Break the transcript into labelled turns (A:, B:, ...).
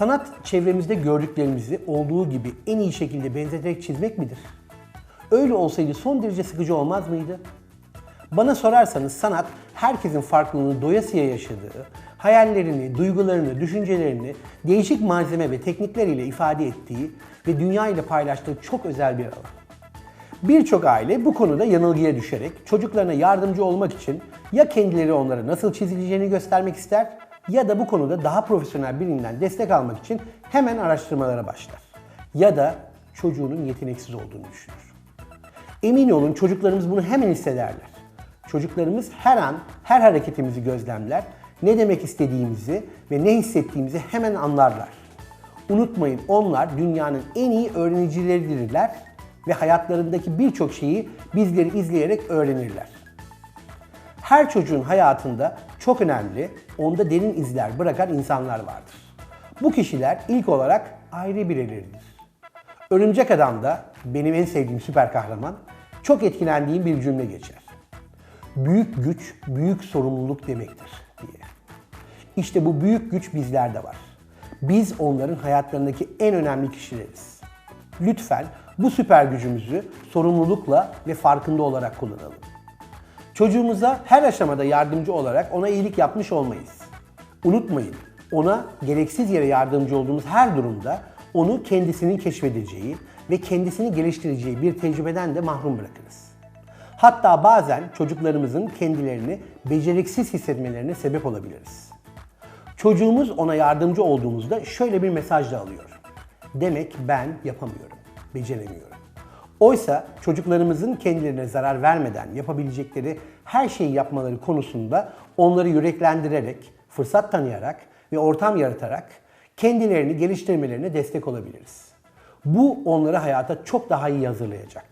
A: Sanat çevremizde gördüklerimizi olduğu gibi en iyi şekilde benzeterek çizmek midir? Öyle olsaydı son derece sıkıcı olmaz mıydı? Bana sorarsanız sanat herkesin farklılığını doyasıya yaşadığı, hayallerini, duygularını, düşüncelerini değişik malzeme ve teknikleriyle ifade ettiği ve dünya ile paylaştığı çok özel bir alan. Birçok aile bu konuda yanılgıya düşerek çocuklarına yardımcı olmak için ya kendileri onlara nasıl çizileceğini göstermek ister ya da bu konuda daha profesyonel birinden destek almak için hemen araştırmalara başlar. Ya da çocuğunun yeteneksiz olduğunu düşünür. Emin olun çocuklarımız bunu hemen hissederler. Çocuklarımız her an her hareketimizi gözlemler, ne demek istediğimizi ve ne hissettiğimizi hemen anlarlar. Unutmayın onlar dünyanın en iyi öğrenicileridirler ve hayatlarındaki birçok şeyi bizleri izleyerek öğrenirler. Her çocuğun hayatında çok önemli, onda derin izler bırakan insanlar vardır. Bu kişiler ilk olarak ayrı bireyleridir. Örümcek Adam'da benim en sevdiğim süper kahraman çok etkilendiğim bir cümle geçer. Büyük güç, büyük sorumluluk demektir diye. İşte bu büyük güç bizlerde var. Biz onların hayatlarındaki en önemli kişileriz. Lütfen bu süper gücümüzü sorumlulukla ve farkında olarak kullanalım. Çocuğumuza her aşamada yardımcı olarak ona iyilik yapmış olmayız. Unutmayın, ona gereksiz yere yardımcı olduğumuz her durumda onu kendisinin keşfedeceği ve kendisini geliştireceği bir tecrübeden de mahrum bırakırız. Hatta bazen çocuklarımızın kendilerini beceriksiz hissetmelerine sebep olabiliriz. Çocuğumuz ona yardımcı olduğumuzda şöyle bir mesaj da alıyor. Demek ben yapamıyorum, beceremiyorum. Oysa çocuklarımızın kendilerine zarar vermeden yapabilecekleri her şeyi yapmaları konusunda onları yüreklendirerek, fırsat tanıyarak ve ortam yaratarak kendilerini geliştirmelerine destek olabiliriz. Bu onları hayata çok daha iyi hazırlayacaktır.